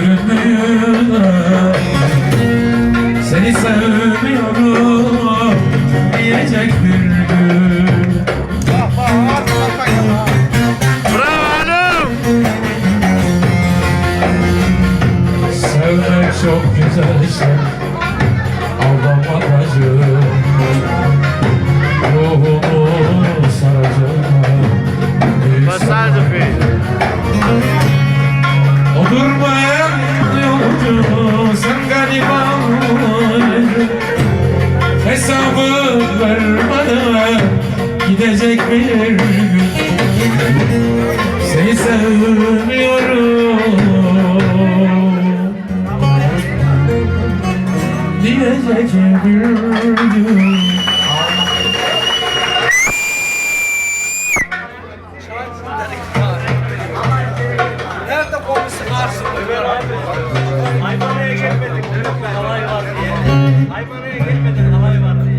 görünmüyor Seni sevmiyorum diyecek bir gün. Bravo. Sevmek çok güzel şey gidecek bir gün Seni sevmiyorum Diyecek bir gün? Hayvanaya gelmedik. Halay var diye. Hayvanaya gelmedik. Halay var diye.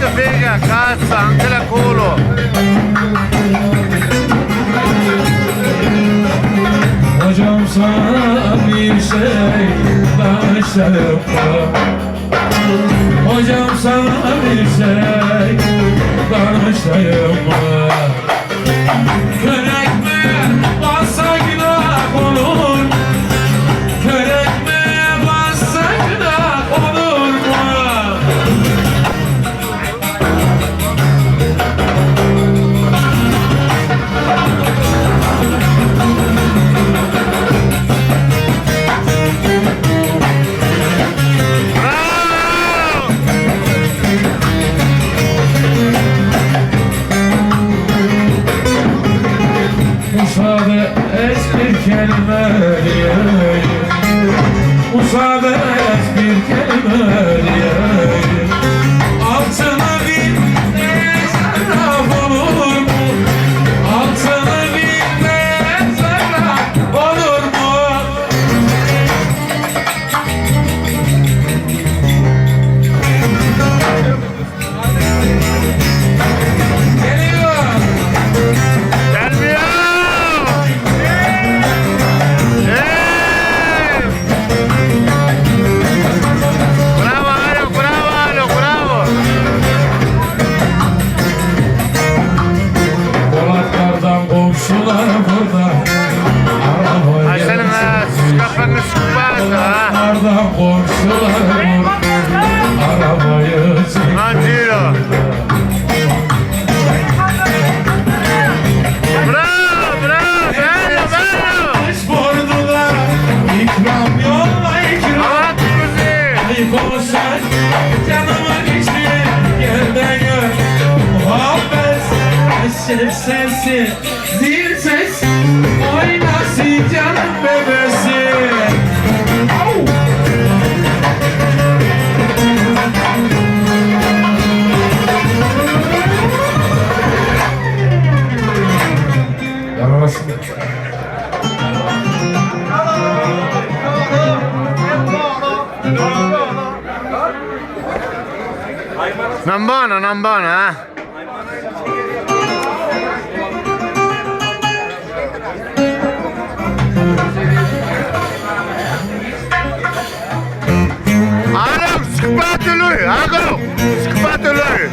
Fate figa, cazzo, anche la culo. Hocam sana bir şey danışayım Hocam sana bir şey danışayım Körek ha! Polatlardan komşular burada Arabayı! Bordular. İkram yolla ikram! Ayıp olsan canımın içi yerden gör Muhabbet eşek sensin zil Non buono, non buono, eh? Alo, sıkmadı lui, alo, sıkmadı lui.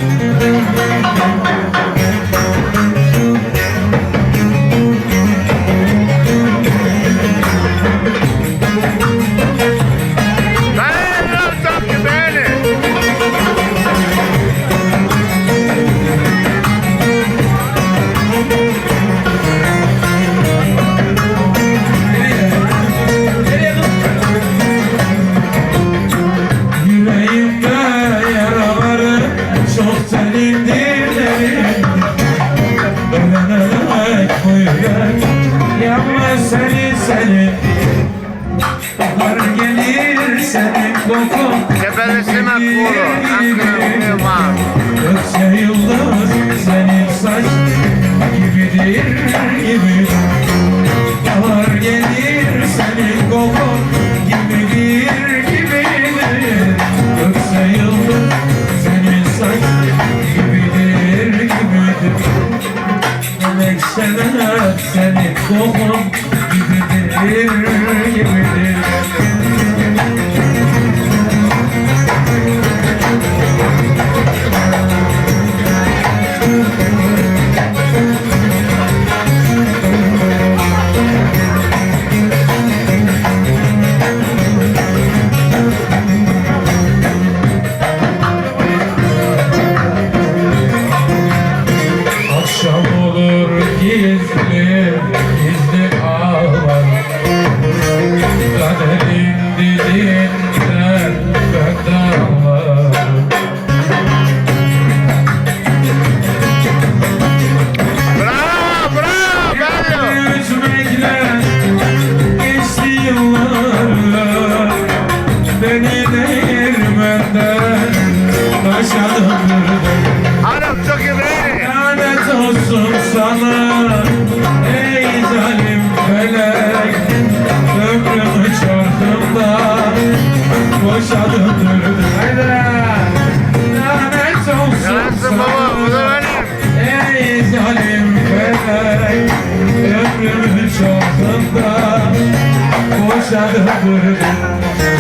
seni seni. Bahar gelir seni kokun Tepelesine kuru Aklımıma Ökse yıldız senin saç Gibidir gibi Değirmenden taşa döndürdün Hanım çok iyi. Lanet olsun sana ey zalim felek. Ömrümü çarkımda boşa döndürdün Haydi Lanet olsun Yalansın baba, bu da sana benim. Ey zalim felek. Ömrümü çarkımda boşa döndürdün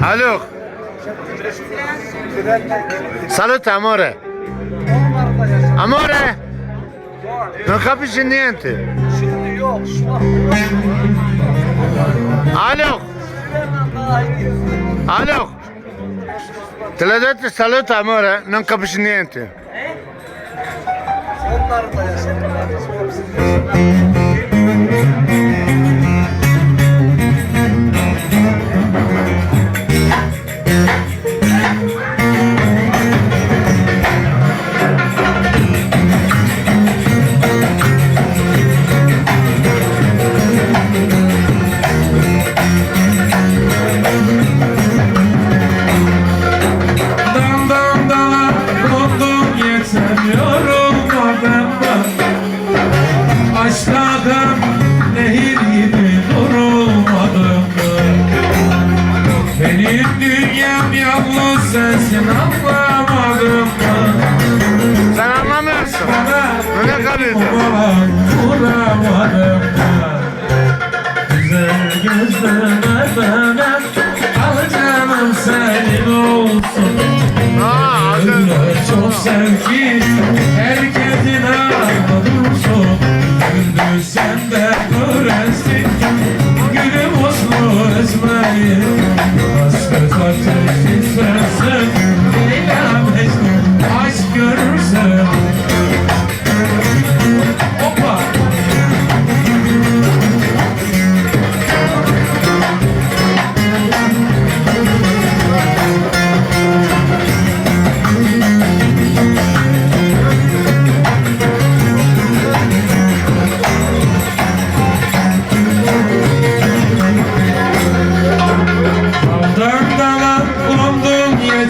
Haluk. Salute, amore. Amore. Non capisci niente. Haluk. Haluk. Te l'ho detto saluta amore, non capisci niente. Onlar. Hepsi you. Öyle çok sev ki herkesin ağzına dursun Gündüz sen de göresin Gülüm uslu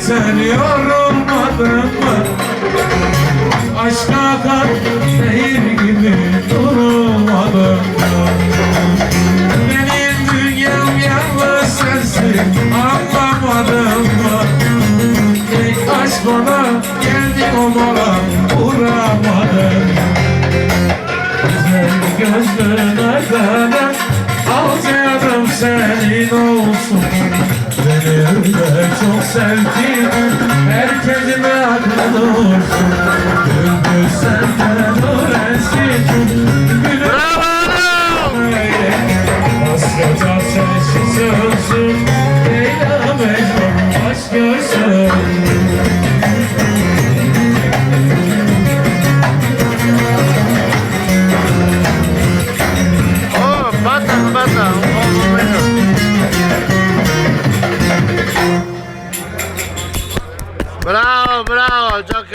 yeter yorulmadın mı? Aşka kan zehir gibi durulmadın mı? Benim dünyam yalnız sensin anlamadın mı? Tek aşk bana geldi o bana uğramadın Güzel gözlerine Al canım senin olsun Öyle çok sevdim Herkesin aklına olsun? Gündüz senden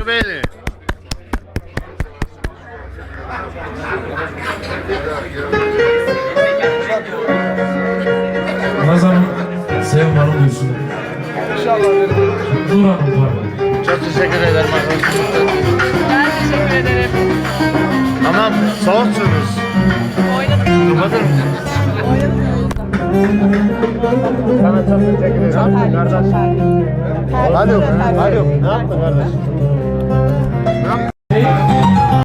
beni. Nazan'ın sevmanı duysun. İnşallah. Nur Hanım pardon. Çok teşekkür ederim. Ben teşekkür ederim. Tamam soğuksunuz. Oynadım. Kapatır? Oynadım. Sana çok teşekkür ederim. Terliyim, çok terliyim. Hadi, hadi. Ne yaptın kardeşim?